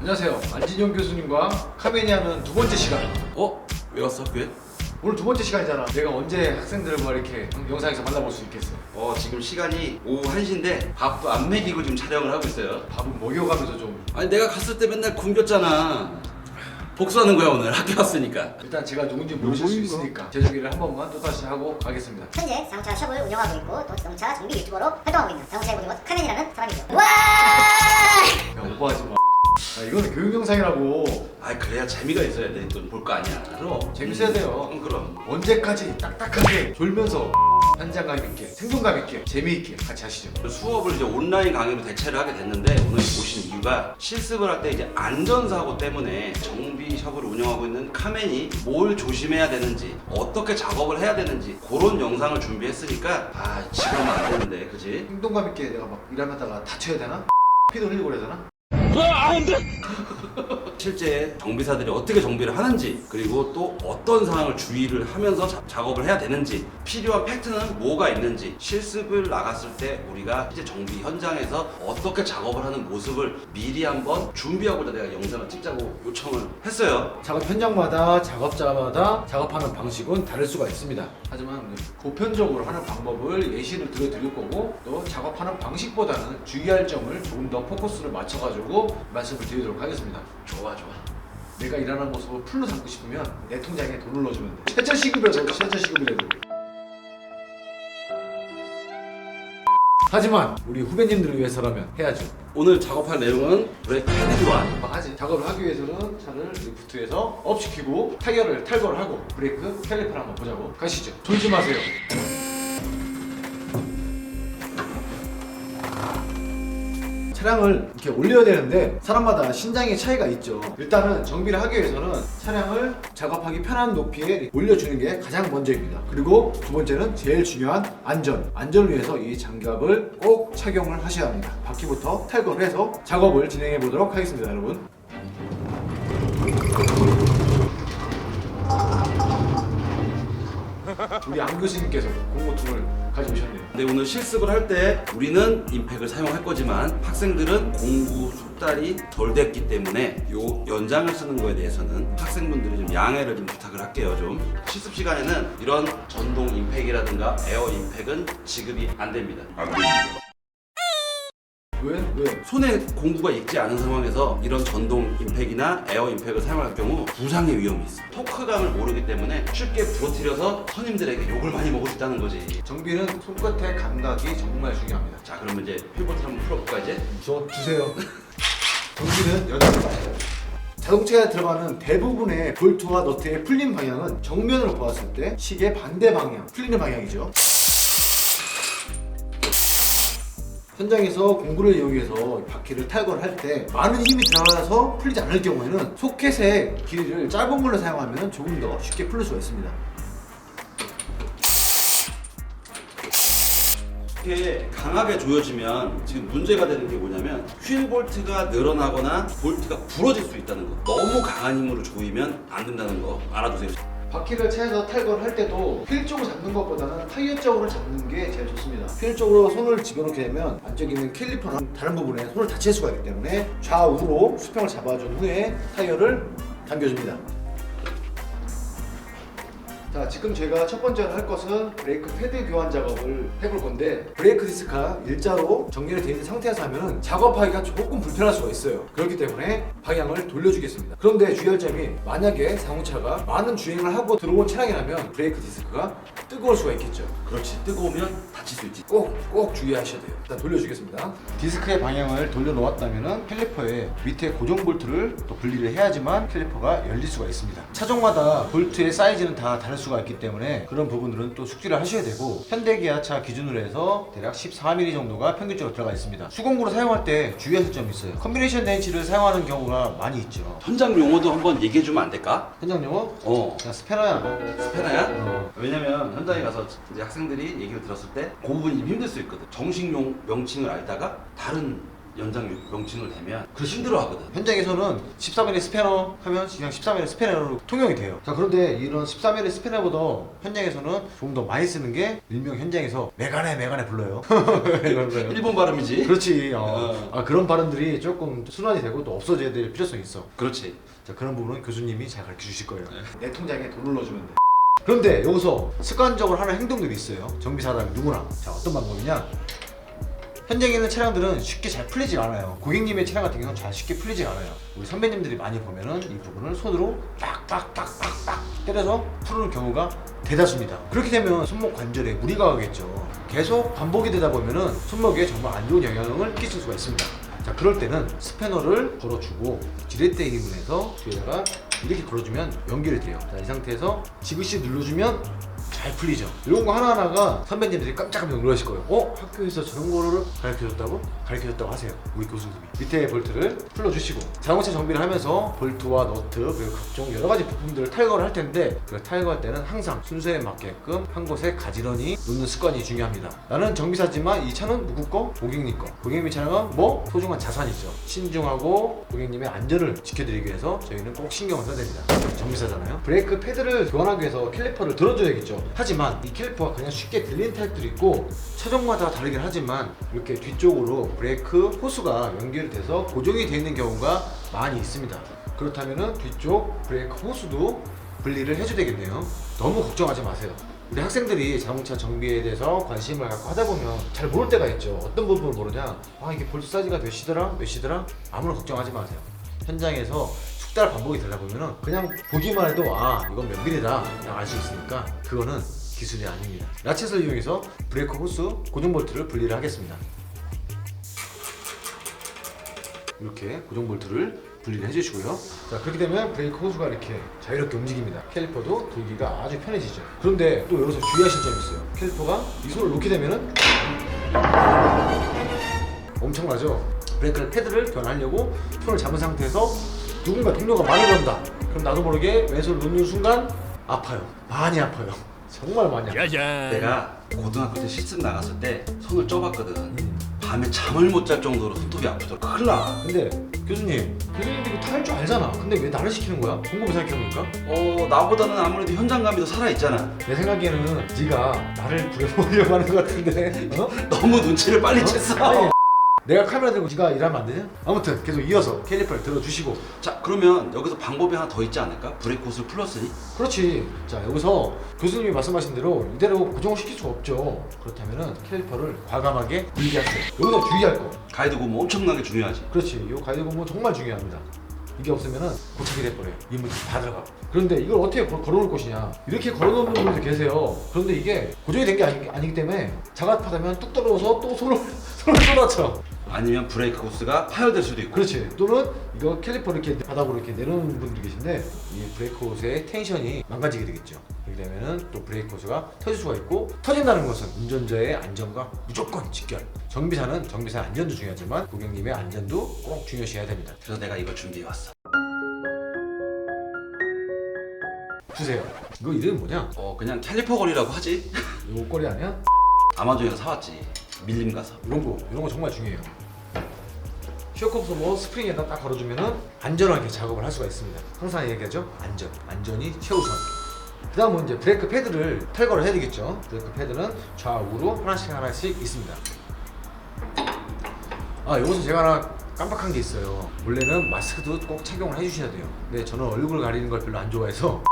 안녕하세요. 안진용 교수님과 카메니아는 두 번째 시간. 어? 왜 왔어 학교에? 오늘 두 번째 시간이잖아. 내가 언제 학생들과 이렇게 영상에서 만나볼 수 있겠어? 어 지금 시간이 오후 1시인데 밥도 안 먹이고 지금 촬영을 하고 있어요 밥은 먹여가면서 좀. 아니 내가 갔을 때 맨날 굶겼잖아 복수하는 거야 오늘 학교 왔으니까 일단 제가 누군지 모르실 수 있으니까 제 소개를 한 번만 또다시 하고 가겠습니다. 현재 자동차 샵을 운영하고 있고 또 자동차 정비 유튜버로 활동하고 있는 자동차의 모든 것 카멘이라는 사람이죠. 와! 야 오버하지 마. 아 이거는 교육 영상이라고. 아이 그래야 재미가 있어야 돼볼 거 아니야 그럼 재밌어야 돼요. 응, 그럼 언제까지 딱딱하게 졸면서 현장감 있게 생동감 있게 재미있게 같이 하시죠. 수업을 이제 온라인 강의로 대체를 하게 됐는데 오늘 오신 이유가 실습을 할 때 이제 안전사고 때문에 정비샵을 운영하고 있는 카멘이 뭘 조심해야 되는지 어떻게 작업을 해야 되는지 그런 영상을 준비했으니까 아 지금 안 되는데 그지? 생동감 있게 내가 막 일하다가 다쳐야 되나? 피도 흘리고 그래 야 되나? 실제 정비사들이 어떻게 정비를 하는지 그리고 또 어떤 상황을 주의를 하면서 자- 작업을 해야 되는지 필요한 팩트는 뭐가 있는지 실습을 나갔을 때 우리가 이제 정비 현장에서 어떻게 작업을 하는 모습을 미리 한번 준비하고자 내가 영상을 찍자고 요청을 했어요 작업 현장마다 작업자마다 작업하는 방식은 다를 수가 있습니다. 하지만 보편적으로 하는 방법을 예시를 들어드릴 거고 또 작업하는 방식보다는 주의할 점을 조금 더 포커스를 맞춰가지고 말씀을 드리도록 하겠습니다. 좋아 좋아 내가 일하는 모습을 풀로 담고 싶으면 내 통장에 돈을 넣어주면 돼. 최저 시급이라도 최저 시급이라도. 하지만 우리 후배님들을 위해서라면 해야죠. 오늘 작업할 내용은 브레이크 헤드 교환 하지. 작업을 하기 위해서는 차를 리프트에서 업시키고 타이어를 탈거를 하고 브레이크 캘리퍼를 한번 보자고 가시죠. 졸지 마세요. 차량을 이렇게 올려야 되는데 사람마다 신장의 차이가 있죠. 일단은 정비를 하기 위해서는 차량을 작업하기 편한 높이에 올려주는 게 가장 먼저입니다. 그리고 두 번째는 제일 중요한 안전. 안전을 위해서 이 장갑을 꼭 착용을 하셔야 합니다. 바퀴부터 탈거를 해서 작업을 진행해 보도록 하겠습니다, 여러분. 우리 안 교수님께서 공모통을 가져오셨네요. 근데 오늘 실습을 할 때 우리는 임팩을 사용할 거지만 학생들은 공부 숙달이 덜 됐기 때문에 요 연장을 쓰는 거에 대해서는 학생분들이 좀 양해를 좀 부탁을 할게요 좀. 실습 시간에는 이런 전동 임팩이라든가 에어 임팩은 지급이 안 됩니다 왜? 왜? 손에 공구가 익지 않은 상황에서 이런 전동 임팩이나 에어 임팩을 사용할 경우 부상의 위험이 있어 토크감을 모르기 때문에 쉽게 부러뜨려서 선임들에게 욕을 많이 먹을 수 있다는 거지 정비는 손끝의 감각이 정말 중요합니다. 자 그러면 이제 필버튼 한번 풀어볼까 이제 저 주세요. 정비는 연습 마세요. 자동차에 들어가는 대부분의 볼트와 너트의 풀림 방향은 정면으로 보았을 때 시계 반대 방향, 풀리는 방향이죠. 현장에서 공구를 이용해서 바퀴를 탈거를 할때 많은 힘이 들어가서 풀리지 않을 경우에는 소켓의 길이를 짧은 걸로 사용하면 조금 더 쉽게 풀릴 수가 있습니다. 이렇게 강하게 조여지면 지금 문제가 되는 게 뭐냐면 휠 볼트가 늘어나거나 볼트가 부러질 수 있다는 거. 너무 강한 힘으로 조이면 안 된다는 거. 알아두세요 바퀴를 차에서 탈거를 할 때도 휠 쪽으로 잡는 것보다는 타이어 쪽으로 잡는 게 제일 좋습니다. 휠 쪽으로 손을 집어넣게 되면 안쪽에 있는 캘리퍼나 다른 부분에 손을 다칠 수가 있기 때문에 좌우로 수평을 잡아준 후에 타이어를 당겨줍니다. 자 지금 제가 첫 번째로 할 것은 브레이크 패드 교환 작업을 해볼 건데 브레이크 디스크가 일자로 정렬이 되어 있는 상태에서 하면은 작업하기가 조금 불편할 수가 있어요. 그렇기 때문에 방향을 돌려주겠습니다. 그런데 주의할 점이 만약에 자동차가 많은 주행을 하고 들어온 차량이라면 브레이크 디스크가 뜨거울 수가 있겠죠. 그렇지. 뜨거우면 다칠 수 있지. 꼭 꼭 주의하셔야 돼요. 일단 돌려주겠습니다. 디스크의 방향을 돌려놓았다면 캘리퍼의 밑에 고정 볼트를 또 분리를 해야지만 캘리퍼가 열릴 수가 있습니다. 차종마다 볼트의 사이즈는 다 다를 수가 있기 때문에 그런 부분들은 또 숙지를 하셔야 되고 현대기아차 기준으로 해서 대략 14mm 정도가 평균적으로 들어가 있습니다 수공구를 사용할 때 주의하실 점이 있어요 컨비네이션 렌치를 사용하는 경우가 많이 있죠 현장 용어도 한번 얘기해 주면 안 될까? 현장 용어? 어 그냥 스패너야 스페나야? 어. 왜냐면 현장에 가서 이제 학생들이 얘기를 들었을 때 그 부분이 좀 힘들 수 있거든 정식 용 명칭을 알다가 다른 연장 명칭을 대면 그 힘들어 하거든. 현장에서는 13mm 스패너 하면 그냥 13mm 스패너로 통용이 돼요. 자 그런데 이런 13mm 스패너보다 현장에서는 조금 더 많이 쓰는 게 일명 현장에서 메가네 메가네 불러요. 일본 발음이지. 그렇지. 어. 어. 아, 그런 발음들이 조금 순환이 되고 또 없어져야 될 필요성이 있어. 그렇지. 자 그런 부분은 교수님이 잘 가르쳐 주실 거예요. 네. 내 통장에 돈을 넣어주면 돼. 그런데 여기서 습관적으로 하는 행동들이 있어요. 정비 사람이 누구나. 자 어떤 방법이냐? 현장에 있는 차량들은 쉽게 잘 풀리지 않아요. 고객님의 차량 같은 경우는 잘 쉽게 풀리지 않아요. 우리 선배님들이 많이 보면은 이 부분을 손으로 빡빡빡빡빡 때려서 푸는 경우가 대다수입니다. 그렇게 되면 손목 관절에 무리가 가겠죠. 계속 반복이 되다 보면은 손목에 정말 안 좋은 영향을 끼칠 수가 있습니다. 자 그럴 때는 스패너를 걸어주고 지렛대 힘을 해서 뒤에다가 이렇게 걸어주면 연결이 돼요. 자 이 상태에서 지그시 눌러주면 잘 풀리죠. 이런 거 하나하나가 선배님들이 깜짝깜짝 놀라실 거예요. 어? 학교에서 저런 거를 가르쳐줬다고? 가르쳐줬다고 하세요. 우리 교수님이. 밑에 볼트를 풀어주시고 자동차 정비를 하면서 볼트와 너트 그리고 각종 여러 가지 부품들을 탈거를 할 텐데 그 탈거할 때는 항상 순서에 맞게끔 한 곳에 가지런히 놓는 습관이 중요합니다. 나는 정비사지만 이 차는 누구 거? 고객님 거. 고객님의 차량은 뭐? 소중한 자산이죠. 신중하고 고객님의 안전을 지켜드리기 위해서 저희는 꼭 신경을 써야 됩니다. 정비사잖아요. 브레이크 패드를 교환하기 위해서 캘리퍼를 들어줘야겠죠. 하지만 이 캘리퍼가 그냥 쉽게 들리는 타입들이 있고 차종마다 다르긴 하지만 이렇게 뒤쪽으로 브레이크 호스가 연결이 돼서 고정이 되어 있는 경우가 많이 있습니다. 그렇다면은 뒤쪽 브레이크 호스도 분리를 해줘야 되겠네요. 너무 걱정하지 마세요. 우리 학생들이 자동차 정비에 대해서 관심을 갖고 하다 보면 잘 모를 때가 있죠. 어떤 부분을 모르냐? 아 이게 볼트 사이즈가 몇이더라? 몇이더라? 아무런 걱정하지 마세요. 현장에서 숙달 반복이 되다 보면은 그냥 보기만 해도 아 이건 몇 밀리다 그냥 알 수 있으니까 그거는 기술이 아닙니다. 라쳇을 이용해서 브레이크 호스 고정 볼트를 분리를 하겠습니다. 이렇게 고정 볼트를 분리를 해주시고요. 자 그렇게 되면 브레이크 호스가 이렇게 자유롭게 움직입니다. 캘리퍼도 들기가 아주 편해지죠. 그런데 또 여기서 주의하실 점이 있어요. 캘리퍼가 이 손을 놓게 되면은 엄청나죠. 브레이크를 패드를 교환하려고 손을 잡은 상태에서 누군가 동료가 말을 건다. 그럼 나도 모르게 왼손을 놓는 순간 아파요. 많이 아파요. 정말 많이 아파요. 내가 고등학교 때 실습 나갔을 때 손을 쪄봤거든. 밤에 잠을 못 잘 정도로 손톱이 아프더라. 큰일 나. 근데 교수님, 교수님도 이거 탈줄 알잖아. 근데 왜 나를 시키는 거야? 곰곰이 생각해보니까 어 나보다는 아무래도 현장감이 더 살아있잖아. 내 생각에는 네가 나를 부려먹으려고 하는 것 같은데 어? 너무 눈치를 빨리 챘어. 내가 카메라 들고 네가 일하면 안 되냐? 아무튼 계속 이어서 캘리퍼를 들어주시고 자 그러면 여기서 방법이 하나 더 있지 않을까? 브레이크 호스를 풀었으니 그렇지. 자 여기서 교수님이 말씀하신 대로 이대로 고정을 시킬 수가 없죠. 그렇다면은 캘리퍼를 과감하게 분리하세요. 여기서 주의할 거. 가이드 고무 엄청나게 중요하지. 그렇지. 이 가이드 공부 정말 중요합니다. 이게 없으면은 고착이 돼버려요. 이물질 다 들어가. 그런데 이걸 어떻게 걸- 걸어놓을 것이냐. 이렇게 걸어놓는 분들도 계세요. 그런데 이게 고정이 된 게 아니, 아니기 때문에 자갑하다면 뚝 떨어져서 또 손을 손을 쏟아쳐. 아니면 브레이크 호스가 파열될 수도 있고. 그렇지. 또는 이거 캘리퍼 이렇게 바닥으로 이렇게 내려놓는 분들이 계신데 이 브레이크 호스의 텐션이 망가지게 되겠죠. 그렇게 되면은 또 브레이크 호스가 터질 수가 있고 터진다는 것은 운전자의 안전과 무조건 직결. 정비사는 정비사 안전도 중요하지만 고객님의 안전도 꼭 중요시해야 됩니다. 그래서 내가 이걸 준비해 왔어. 주세요. 이거 이름이 뭐냐? 어 그냥 캘리퍼 거리라고 하지. 이거 옷걸이 아니야? 아마존에서 사왔지. 밀림 가서. 이런 거 이런 거 정말 중요해요. 쇼크업소 뭐 스프링에다 딱 걸어주면은 안전하게 작업을 할 수가 있습니다. 항상 얘기하죠. 안전, 안전이 최우선. 그 다음은 이제 브레이크 패드를 탈거를 해야 되겠죠. 브레이크 패드는 좌우로 하나씩 하나씩 있습니다. 아 여기서 제가 하나 깜빡한 게 있어요. 원래는 마스크도 꼭 착용을 해주셔야 돼요. 근데 저는 얼굴 가리는 걸 별로 안 좋아해서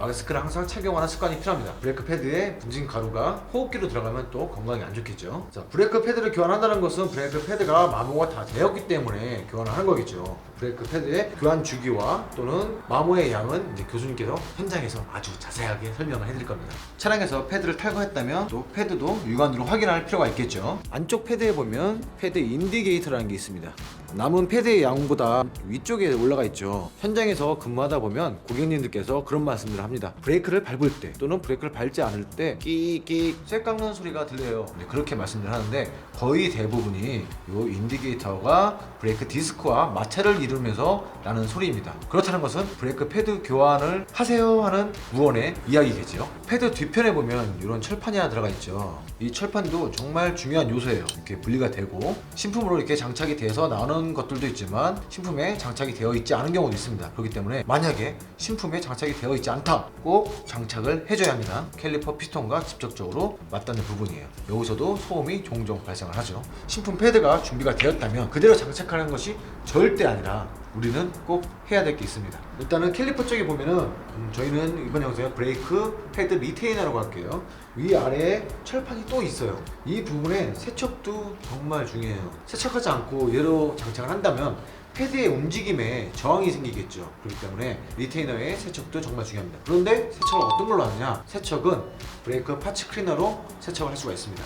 마스크를 항상 착용하는 습관이 필요합니다. 브레이크 패드에 분진 가루가 호흡기로 들어가면 또 건강에 안 좋겠죠. 자, 브레이크 패드를 교환한다는 것은 브레이크 패드가 마모가 다 되었기 때문에 교환을 하는 거겠죠. 브레이크 패드의 교환 주기와 또는 마모의 양은 이제 교수님께서 현장에서 아주 자세하게 설명을 해드릴 겁니다. 차량에서 패드를 탈거했다면 또 패드도 육안으로 확인할 필요가 있겠죠. 안쪽 패드에 보면 패드 인디게이터라는 게 있습니다. 남은 패드의 양보다 위쪽에 올라가 있죠. 현장에서 근무하다 보면 고객님들께서 그런 말씀들을 합니다. 브레이크를 밟을 때 또는 브레이크를 밟지 않을 때 끼끼 쇠 깎는 소리가 들려요. 네, 그렇게 말씀을 하는데 거의 대부분이 이 인디게이터가 브레이크 디스크와 마찰을 이루면서 나는 소리입니다. 그렇다는 것은 브레이크 패드 교환을 하세요 하는 무언의 이야기겠죠. 패드 뒤편에 보면 이런 철판이 하나 들어가 있죠. 이 철판도 정말 중요한 요소예요. 이렇게 분리가 되고 신품으로 이렇게 장착이 돼서 나오는 것들도 있지만 신품에 장착이 되어 있지 않은 경우도 있습니다. 그렇기 때문에 만약에 신품에 장착이 되어 있지 않다 꼭 장착을 해줘야 합니다. 캘리퍼 피스톤과 직접적으로 맞닿는 부분이에요. 여기서도 소음이 종종 발생을 하죠. 신품 패드가 준비가 되었다면 그대로 장착하는 것이 절대 아니라 우리는 꼭 해야 될 게 있습니다. 일단은 캘리퍼 쪽에 보면은 음, 저희는 이번 영상에 브레이크 패드 리테이너라고 할게요. 위 아래에 철판이 또 있어요. 이 부분에 세척도 정말 중요해요. 세척하지 않고 얘로 장착을 한다면 패드의 움직임에 저항이 생기겠죠. 그렇기 때문에 리테이너의 세척도 정말 중요합니다. 그런데 세척을 어떤 걸로 하느냐? 세척은 브레이크 파츠 클리너로 세척을 할 수가 있습니다.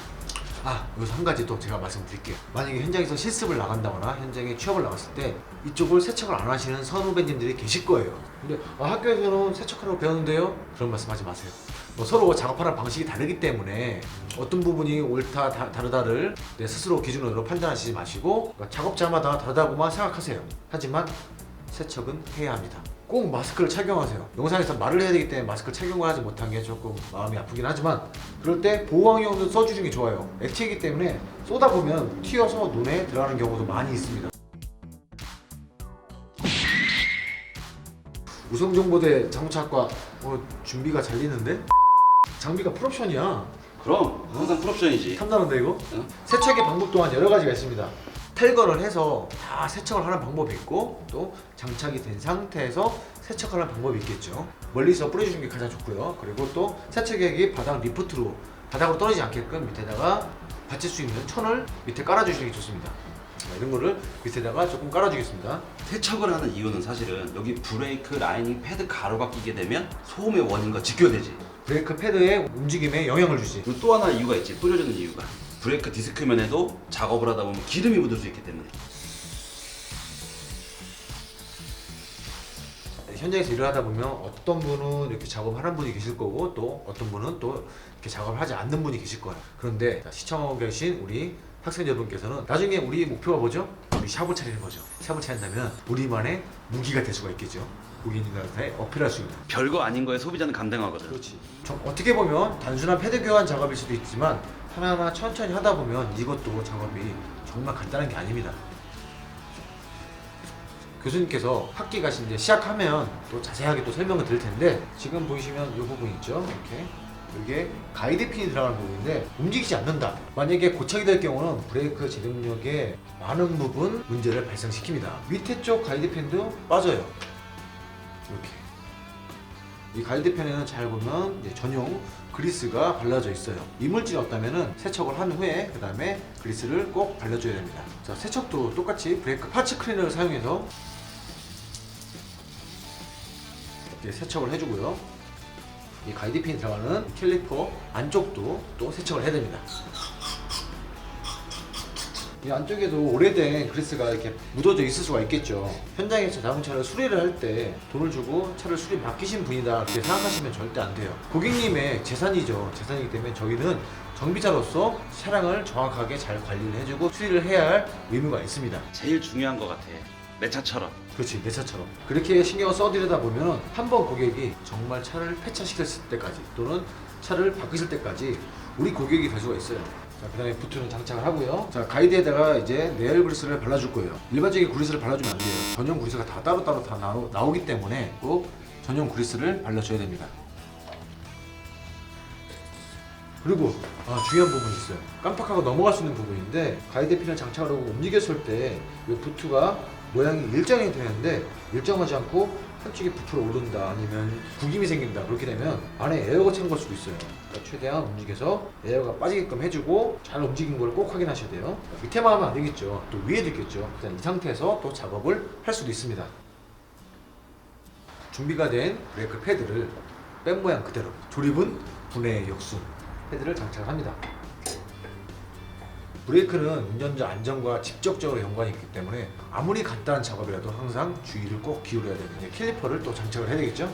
아 여기서 한 가지 또 제가 말씀드릴게요. 만약에 현장에서 실습을 나간다거나 현장에 취업을 나갔을 때 이쪽을 세척을 안 하시는 선후배님들이 계실 거예요. 근데 아, 학교에서는 세척하라고 배웠는데요? 그런 말씀 하지 마세요. 뭐 서로 작업하는 방식이 다르기 때문에 어떤 부분이 옳다 다, 다르다를 내 스스로 기준으로 판단하시지 마시고 그러니까 작업자마다 다르다고만 생각하세요. 하지만 세척은 해야 합니다. 꼭 마스크를 착용하세요. 영상에서 말을 해야 되기 때문에 마스크를 착용을 하지 못한 게 조금 마음이 아프긴 하지만 그럴 때 보호환경도 써주는 게 좋아요. 액체이기 때문에 쏘다 보면 튀어서 눈에 들어가는 경우도 많이 있습니다. 우성정보대 자동차학과 어, 준비가 잘리는데? 장비가 풀옵션이야. 그럼 항상 풀옵션이지. 탐나는데 이거? 응? 세척의 방법 또한 여러 가지가 있습니다. 탈거를 해서 다 세척을 하는 방법이 있고 또 장착이 된 상태에서 세척하는 방법이 있겠죠. 멀리서 뿌려주는 게 가장 좋고요. 그리고 또 세척액이 바닥 리프트로 바닥으로 떨어지지 않게끔 밑에다가 받칠 수 있는 천을 밑에 깔아주시는 게 좋습니다. 자, 이런 거를 밑에다가 조금 깔아주겠습니다. 세척을 하는 이유는 사실은 여기 브레이크 라이닝 패드 가루가 끼게 되면 소음의 원인과 직결되지. 브레이크 패드의 움직임에 영향을 주지. 그리고 또 하나 이유가 있지. 뿌려주는 이유가. 브레이크 디스크면에도 작업을 하다 보면 기름이 묻을 수 있기 때문에. 현장에서 일을 하다 보면 어떤 분은 이렇게 작업을 하는 분이 계실 거고 또 어떤 분은 또 이렇게 작업을 하지 않는 분이 계실 거예요. 그런데 자, 시청하고 계신 우리 학생 여러분께서는 나중에 우리 목표가 뭐죠? 우리 샵을 차리는 거죠. 샵을 차린다면 우리만의 무기가 될 수가 있겠죠. 고객님들한테 어필할 수 있는. 별거 아닌 거에 소비자는 감당하거든. 그렇지. 좀 어떻게 보면 단순한 패드 교환 작업일 수도 있지만 하나하나 천천히 하다 보면 이것도 작업이 정말 간단한 게 아닙니다. 교수님께서 학기 가신 이제 시작하면 또 자세하게 또 설명을 드릴 텐데 지금 보시면 이 부분 있죠? 이렇게. 이게 가이드 핀이 들어가는 부분인데 움직이지 않는다. 만약에 고착이 될 경우는 브레이크 제동력에 많은 부분 문제를 발생시킵니다. 밑에 쪽 가이드 핀도 빠져요. 이렇게. 이 가이드펜에는 잘 보면 전용 그리스가 발라져 있어요. 이물질이 없다면 세척을 한 후에 그 다음에 그리스를 꼭 발라줘야 됩니다. 자, 세척도 똑같이 브레이크 파츠 클리너를 사용해서 이렇게 세척을 해주고요. 이 가이드핀이 들어가는 캘리퍼 안쪽도 또 세척을 해야 됩니다. 이 안쪽에도 오래된 그리스가 이렇게 묻어져 있을 수가 있겠죠. 현장에서 자동차를 수리를 할 때 돈을 주고 차를 수리 맡기신 분이다 이렇게 생각하시면 절대 안 돼요. 고객님의 재산이죠. 재산이기 때문에 저희는 정비자로서 차량을 정확하게 잘 관리를 해주고 수리를 해야 할 의무가 있습니다. 제일 중요한 것 같아. 내 차처럼. 그렇지 내 차처럼 그렇게 신경 을 써드리다 보면 한 번 고객이 정말 차를 폐차시켰을 때까지 또는 차를 바꾸실 때까지 우리 고객이 될 수가 있어요 자 그 다음에 부트는 장착을 하고요. 자 가이드에다가 이제 내열 그리스를 발라줄 거예요. 일반적인 그리스를 발라주면 안 돼요. 전용 그리스가 다 따로따로 다 나오, 나오기 때문에 꼭 전용 그리스를 발라줘야 됩니다. 그리고 아, 중요한 부분이 있어요. 깜빡하고 넘어갈 수 있는 부분인데 가이드 핀을 장착을 하고 움직였을 때 이 부트가 모양이 일정이 되는데 일정하지 않고 한쪽이 부풀어 오른다 아니면 구김이 생긴다 그렇게 되면 안에 에어가 찬 걸 수도 있어요. 그러니까 최대한 움직여서 에어가 빠지게끔 해주고 잘 움직인 걸 꼭 확인하셔야 돼요. 밑에만 하면 안 되겠죠. 또 위에도 있겠죠. 이 상태에서 또 작업을 할 수도 있습니다. 준비가 된 브레이크 패드를 뺀 모양 그대로 조립은 분해 역순 패드를 장착합니다. 브레이크는 운전자 안전과 직접적으로 연관이 있기 때문에 아무리 간단한 작업이라도 항상 주의를 꼭 기울여야 됩니다. 캘리퍼를 또 장착을 해야 되겠죠?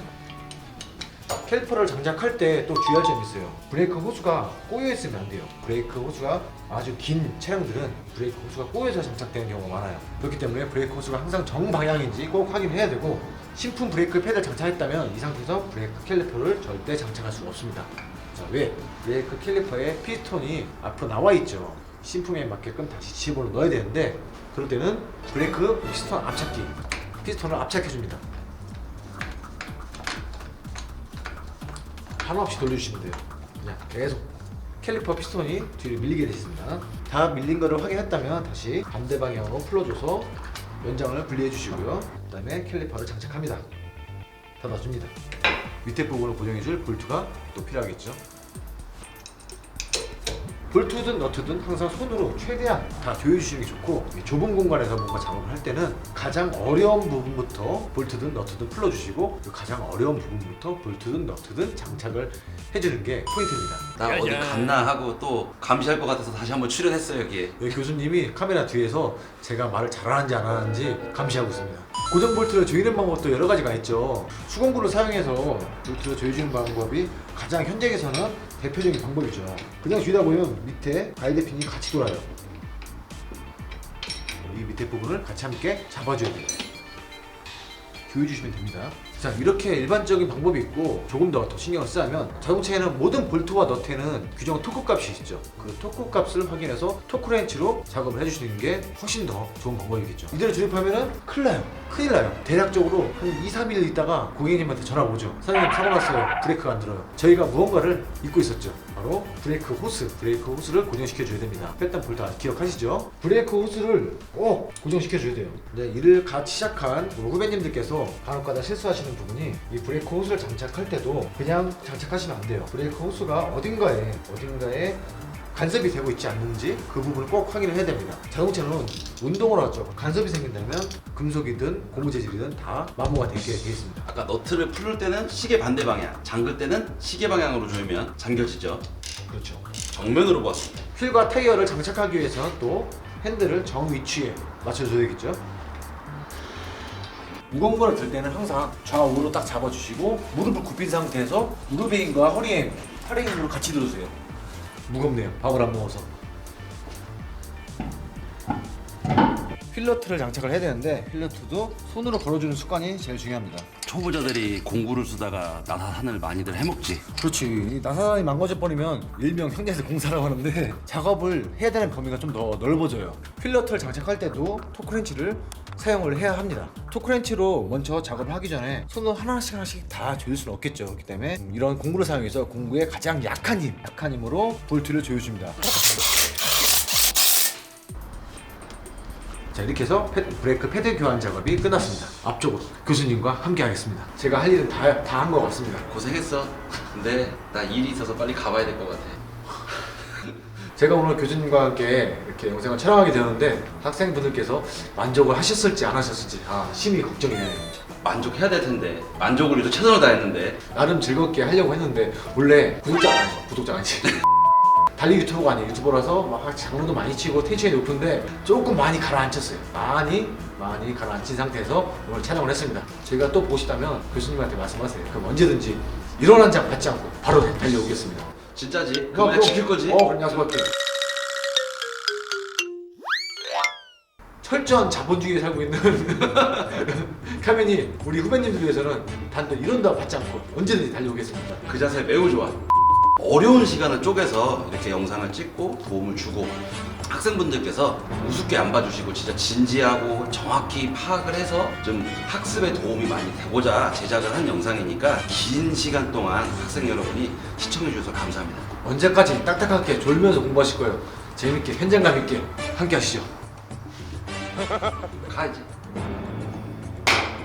캘리퍼를 장착할 때 또 주의할 점이 있어요. 브레이크 호수가 꼬여 있으면 안 돼요. 브레이크 호수가 아주 긴 차량들은 브레이크 호수가 꼬여서 장착되는 경우가 많아요. 그렇기 때문에 브레이크 호수가 항상 정방향인지 꼭 확인해야 되고 신품 브레이크 패드를 장착했다면 이 상태에서 브레이크 캘리퍼를 절대 장착할 수가 없습니다. 자, 왜? 브레이크 캘리퍼에 피스톤이 앞으로 나와 있죠. 신품에 맞게끔 다시 집어넣어 넣어야 되는데 그럴 때는 브레이크 피스톤 앞착기 피스톤을 압착해 줍니다. 한없이 돌려주시면 돼요. 그냥 계속 캘리퍼 피스톤이 뒤로 밀리게 되십니다. 다 밀린 거를 확인했다면 다시 반대 방향으로 풀어줘서 연장을 분리해 주시고요. 그 다음에 캘리퍼를 장착합니다. 닫아줍니다. 밑에 부분을 고정해줄 볼트가 또 필요하겠죠. 볼트든 너트든 항상 손으로 최대한 다 조여주시는 게 좋고 이 좁은 공간에서 뭔가 작업을 할 때는 가장 어려운 부분부터 볼트든 너트든 풀어주시고 그 가장 어려운 부분부터 볼트든 너트든 장착을 해주는 게 포인트입니다. 나 어디 갔나 하고 또 감시할 것 같아서 다시 한번 출연했어요 여기에. 여기 교수님이 카메라 뒤에서 제가 말을 잘하는지 안 하는지 감시하고 있습니다. 고정 볼트를 조이는 방법도 여러 가지가 있죠. 수공구를 사용해서 볼트를 조여주는 방법이 가장 현장에서는 대표적인 방법이죠. 그냥 조이다 보면 밑에 가이드핀이 같이 돌아요. 이 밑에 부분을 같이 함께 잡아줘야 돼요. 조여주시면 됩니다. 자 이렇게 일반적인 방법이 있고 조금 더, 더 신경을 쓰자면 자동차에는 모든 볼트와 너트에는 규정 토크 값이 있죠. 그 토크 값을 확인해서 토크 렌치로 작업을 해주시는 게 훨씬 더 좋은 방법이겠죠. 이대로 조립하면은 큰일 나요. 큰일 나요. 대략적으로 한 2, 3일 있다가 고객님한테 전화 오죠. 사장님 사고 났어요. 브레이크가 안 들어요. 저희가 무언가를 잊고 있었죠. 바로 브레이크 호스, 브레이크 호스를 고정시켜 줘야 됩니다. 뺐던 아직 기억하시죠? 브레이크 호스를 꼭 고정시켜 줘야 돼요. 이제 일을 갓 시작한 우리 후배님들께서 간혹가다 실수하시는 부분이 이 브레이크 호스를 장착할 때도 그냥 장착하시면 안 돼요. 브레이크 호스가 어딘가에 어딘가에 간섭이 되고 있지 않는지 그 부분을 꼭 확인을 해야 됩니다. 자동차는 운동을 하죠. 간섭이 생긴다면 금속이든 고무 재질이든 다 마모가 되게 되어 있습니다. 아까 너트를 풀을 때는 시계 반대 방향, 잠글 때는 시계 방향으로 조이면 잠겨지죠. 그렇죠. 정면으로 보았습니다. 휠과 타이어를 장착하기 위해서는 또 핸들을 정 위치에 맞춰줘야겠죠. 무거운 거를 들 때는 항상 좌우로 딱 잡아주시고 무릎을 굽힌 상태에서 무릎의 힘과 허리의 힘, 팔의 힘으로 같이 들으세요. 무겁네요. 밥을 안 먹어서. 휠러트를 장착을 해야 되는데 휠러트도 손으로 걸어주는 습관이 제일 중요합니다. 초보자들이 공구를 쓰다가 나사산을 많이들 해먹지. 그렇지. 이 나사산이 망가져 버리면 일명 형제들 공사라고 하는데 작업을 해야 되는 범위가 좀 더 넓어져요. 필러트를 장착할 때도 토크렌치를 사용을 해야 합니다. 토크렌치로 먼저 작업을 하기 전에 손으로 하나씩 하나씩 다 조일 수는 없겠죠. 그렇기 때문에 음, 이런 공구를 사용해서 공구의 가장 약한 힘, 약한 힘으로 볼트를 조여줍니다. 자 이렇게 해서 패- 브레이크 패드 교환 작업이 끝났습니다. 앞쪽으로 교수님과 함께 하겠습니다. 제가 할 일은 다 다 한 것 같습니다. 고생했어. 근데 나 일이 있어서 빨리 가봐야 될 것 같아. 제가 오늘 교수님과 함께 이렇게 영상을 촬영하게 되었는데 학생분들께서 만족을 하셨을지 안 하셨을지 아 심히 걱정이 되네요. 만족해야 될 텐데 만족을 위해서 최선을 다했는데 나름 즐겁게 하려고 했는데 원래 구독자가 아니죠 구독자가 아니지 달리 유튜버가 아니에요 유튜버라서 막 장르도 많이 치고 텐션이 높은데 조금 많이 가라앉혔어요 많이 많이 가라앉힌 상태에서 오늘 촬영을 했습니다 저희가 또 보고 싶다면 교수님한테 말씀하세요 그럼 언제든지 이런 한장 받지 않고 바로 달려오겠습니다 진짜지? 그 그럼 말 또- 지킬 거지? 어, 그럼 약속할게. 철저한 자본주의에 살고 있는 카멘이 우리 후배님들 위해서는 단도 이런 다 받지 않고 언제든지 달려오겠습니다. 그 자세 매우 좋아. 어려운 시간을 쪼개서 이렇게 영상을 찍고 도움을 주고 학생분들께서 우습게 안 봐주시고 진짜 진지하고 정확히 파악을 해서 좀 학습에 도움이 많이 되고자 제작을 한 영상이니까 긴 시간 동안 학생 여러분이 시청해 주셔서 감사합니다. 언제까지 딱딱하게 졸면서 공부하실 거예요. 재밌게 현장감 있게 함께 하시죠. 가 이제.